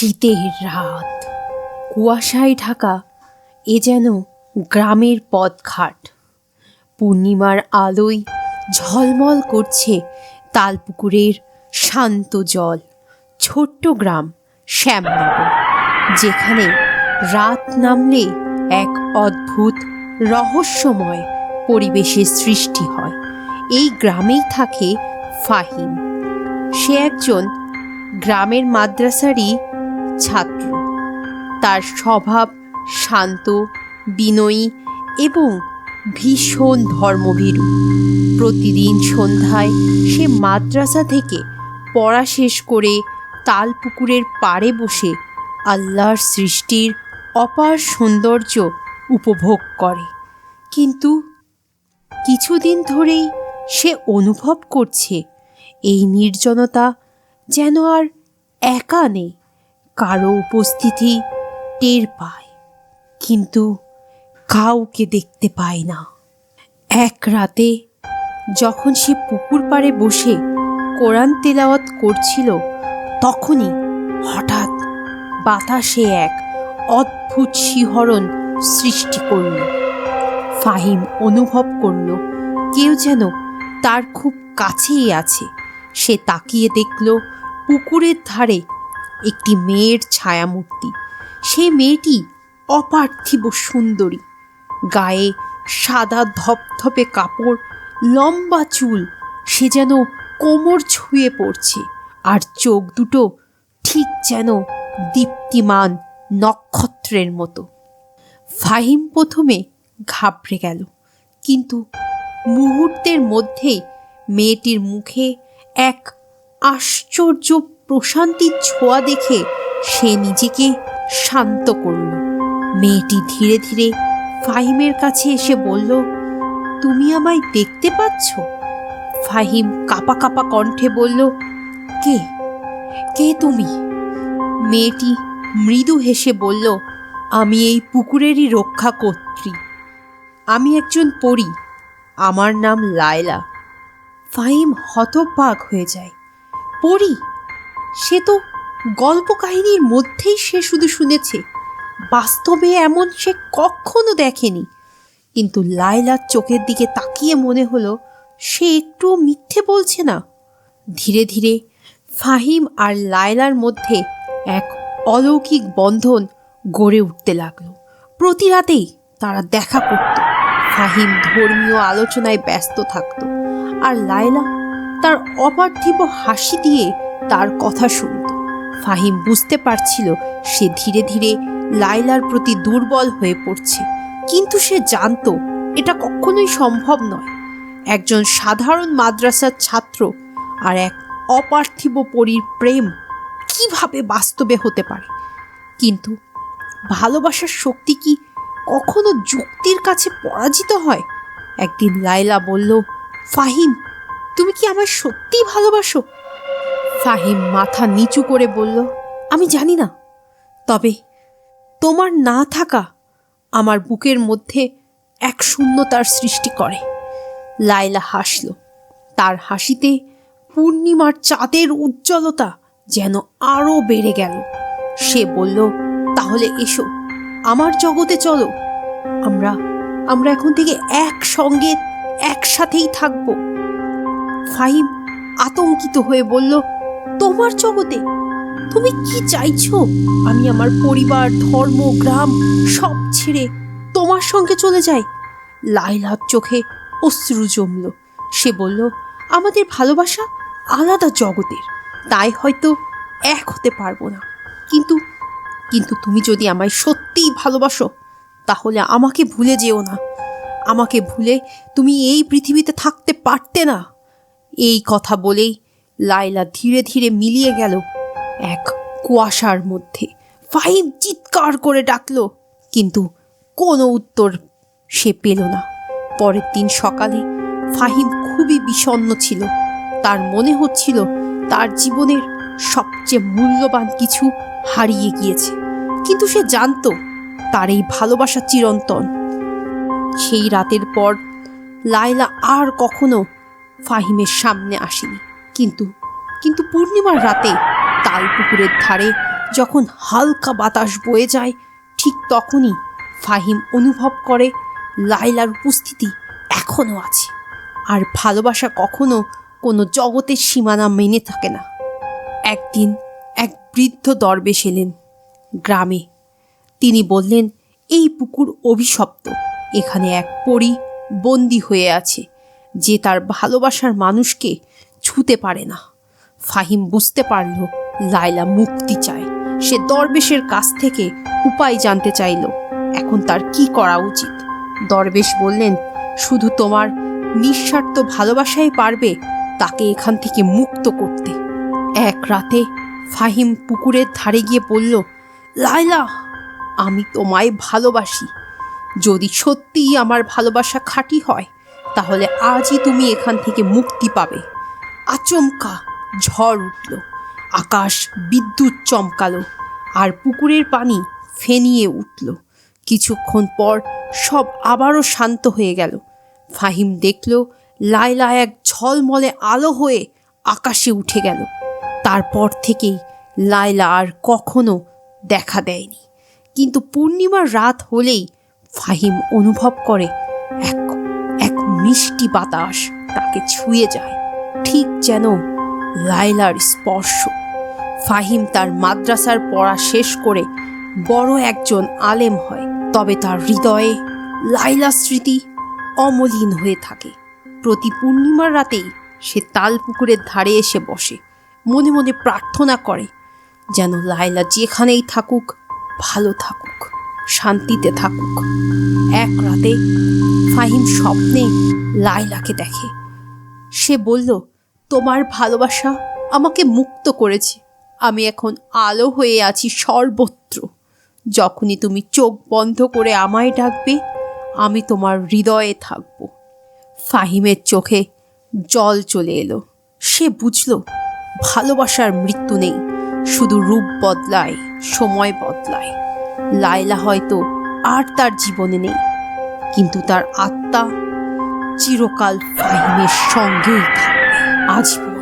শীতের রাত। কুয়াশায় ঢাকা এ যেন গ্রামের পথঘাট। পূর্ণিমার আলোয় ঝলমল করছে তালপুকুরের শান্ত জল। ছোট্ট গ্রাম শ্যামনগর, যেখানে রাত নামলে এক অদ্ভুত রহস্যময় পরিবেশের সৃষ্টি হয়। এই গ্রামেই থাকে ফাহিম। সে একজন গ্রামের মাদ্রাসারই ছাত্র। তার স্বভাব শান্ত, বিনয়ী এবং ভীষণ ধর্মভীরু। প্রতিদিন সন্ধ্যায় সে মাদ্রাসা থেকে পড়া শেষ করে তালপুকুরের পাড়ে বসে আল্লাহর সৃষ্টির অপার সৌন্দর্য উপভোগ করে। কিন্তু কিছুদিন ধরেই সে অনুভব করছে, এই নির্জনতা যেন আর একা নেই। কারও উপস্থিতি টের পায়, কিন্তু কাউকে দেখতে পায় না। এক রাতে যখন সে পুকুর পাড়ে বসে কোরআন তেলাওয়াত করছিল, তখনই হঠাৎ বাতাসে এক অদ্ভুত শিহরণ সৃষ্টি করল। ফাহিম অনুভব করল, কেউ যেন তার খুব কাছেই আছে। সে তাকিয়ে দেখল পুকুরের ধারে একটি মেয়ের ছায়ামূর্তি। সে মেয়েটি অপার্থিব সুন্দরী। গায়ে সাদা ধপধপে কাপড়, লম্বা চুল, সে যেন কোমর ছুঁয়ে পড়ছে আর চোখ দুটো ঠিক যেন দীপ্তিমান নক্ষত্রের মতো। ফাহিম প্রথমে ঘাবড়ে গেল, কিন্তু মুহূর্তের মধ্যেই মেয়েটির মুখে এক আশ্চর্য প্রশান্তির ছোঁয়া দেখে সে নিজেকে শান্ত করল। মেয়েটি ধীরে ধীরে ফাহিমের কাছে এসে বলল, তুমি আমায় দেখতে পাচ্ছ? ফাহিম কাপা কাপা কণ্ঠে বলল, কে? কে তুমি? মেয়েটি মৃদু হেসে বলল, আমি এই পুকুরেরই রক্ষা কর্ত্রী। আমি একজন পড়ি আমার নাম লায়লা। ফাহিম হতবাক হয়ে যায়। পড়ি? সে তো গল্প কাহিনীর মধ্যেই সে শুধু শুনেছে। বাস্তবে এমন সে কখনো দেখেনি। কিন্তু লায়লার চোখের দিকে তাকিয়ে মনে হলো, সে একটুও মিথ্যে বলছে না। ধীরে ধীরে ফাহিম আর লায়লার মধ্যে এক অলৌকিক বন্ধন গড়ে উঠতে লাগল। প্রতি রাতেই তারা দেখা করত। ফাহিম ধর্মীয় আলোচনায় ব্যস্ত থাকত। আর লায়লা তার অপার্থিব হাসি দিয়ে তার কথা শুনত ফাহিম বুঝতে পারছিল সে ধীরে ধীরে লায়লার প্রতি দুর্বল হয়ে পড়ছে। কিন্তু সে জানতো এটা কখনোই সম্ভব নয়। একজন সাধারণ মাদ্রাসার ছাত্র আর এক অপার্থিব পরীর প্রেম কীভাবে বাস্তবে হতে পারে? কিন্তু ভালোবাসার শক্তি কি কখনো যুক্তির কাছে পরাজিত হয়? একদিন লাইলা বলল, ফাহিম তুমি কি আমায় সত্যিই ভালোবাসো? ফাহিম মাথা নিচু করে বলল, আমি জানি না। তবে তোমার না থাকা আমার বুকের মধ্যে এক শূন্যতার সৃষ্টি করে। লাইলা হাসল। তার হাসিতে পূর্ণিমার চাঁদের উজ্জ্বলতা যেন আরও বেড়ে গেল। সে বলল, তাহলে এসো, আমার জগতে চলো। আমরা আমরা এখন থেকে একসঙ্গে একসাথেই থাকব। ফাহিম আতঙ্কিত হয়ে বলল, তোমার জগতে তুমি কি চাইছো? আমি আমার পরিবার, ধর্ম, গ্রাম সব ছেড়ে তোমার সঙ্গে চলে যাই? লাইলার চোখে অশ্রু জমল। সে বলল, আমাদের ভালোবাসা আলাদা জগতের, তাই হয়তো এক হতে পারব না। কিন্তু কিন্তু তুমি যদি আমায় সত্যিই ভালোবাসো, তাহলে আমাকে ভুলে যেও না। আমাকে ভুলে তুমি এই পৃথিবীতে থাকতে পারতে না। এই কথা বলেই লাইলা ধীরে ধীরে মিলিয়ে গেল এক কুয়াশার মধ্যে। ফাহিম চিৎকার করে ডাকলো, কিন্তু কোনো উত্তর সে পেল না। পরের দিন সকালে ফাহিম খুবই বিষণ্ণ ছিল। তার মনে হচ্ছিল তার জীবনের সবচেয়ে মূল্যবান কিছু হারিয়ে গিয়েছে। কিন্তু সে জানতো তার এই ভালোবাসা চিরন্তন। সেই রাতের পর লায়লা আর কখনো ফাহিমের সামনে আসেনি। কিন্তু কিন্তু পূর্ণিমার রাতে তাল পুকুরের ধারে যখন হালকা বাতাস বয়ে যায়, ঠিক তখনই ফাহিম অনুভব করে লাইলার উপস্থিতি এখনও আছে। আর ভালোবাসা কখনো কোনো জগতের সীমানা মেনে থাকে না। একদিন এক বৃদ্ধ দরবেশ এলেন গ্রামে। তিনি বললেন, এই পুকুর অভিশপ্ত। এখানে এক পরী বন্দি হয়ে আছে। যে তার ভালোবাসার মানুষকে ছুতে পারে না। ফাহিম বুঝতে পারল লাইলা মুক্তি চায়। সে দরবেশের কাছ থেকে উপায় জানতে চাইল, এখন তার কি করা উচিত? দরবেশ বললেন, শুধু তোমার নিঃস্বার্থ ভালোবাসাই পারবে তাকে এখান থেকে মুক্ত করতে। এক রাতে ফাহিম পুকুরের ধারে গিয়ে বলল লাইলা আমি তোমায় ভালোবাসি। যদি সত্যিই আমার ভালোবাসা খাঁটি হয় তাহলে আজই তুমি এখান থেকে মুক্তি পাবে। আচমকা ঝড় উঠল। আকাশ বিদ্যুৎ চমকালো আর পুকুরের পানি ফেনিয়ে উঠল। কিছুক্ষণ পর সব আবারও শান্ত হয়ে গেল। ফাহিম দেখল লায়লা এক ঝলমলে আলো হয়ে আকাশে উঠে গেল। তারপর থেকেই লায়লা আর কখনো দেখা দেয়নি। কিন্তু পূর্ণিমার রাত হলেই ফাহিম অনুভব করে এক এক মিষ্টি বাতাস তাকে ছুঁয়ে যায়। ঠিক যেন লাইলার স্পর্শ। ফাহিম তার মাদ্রাসার পড়া শেষ করে বড় একজন আলেম হয়, তবে তার হৃদয়ে লাইলা স্মৃতি অমলিন হয়ে থাকে। প্রতি পূর্ণিমার রাতেই সে তাল পুকুরের ধারে এসে বসে, মনে মনে প্রার্থনা করে যেন লাইলা যেখানেই থাকুক, ভালো থাকুক। শান্তিতে থাকুক। এক রাতে ফাহিম স্বপ্নে লাইলাকে দেখে। সে বলল, তোমার ভালোবাসা আমাকে মুক্ত করেছে। আমি এখন আলো হয়ে আছি সর্বত্র। যখনই তুমি চোখ বন্ধ করে আমায় ডাকবে, আমি তোমার হৃদয়ে থাকব। ফাহিমের চোখে জল চলে এলো। সে বুঝল, ভালোবাসার মৃত্যু নেই। শুধু রূপ বদলায়, সময় বদলায়। লায়লা হয়তো আর তার জীবনে নেই কিন্তু তার আত্মা চিরকাল ফাহিমের সঙ্গেই থাকবে। আজীবন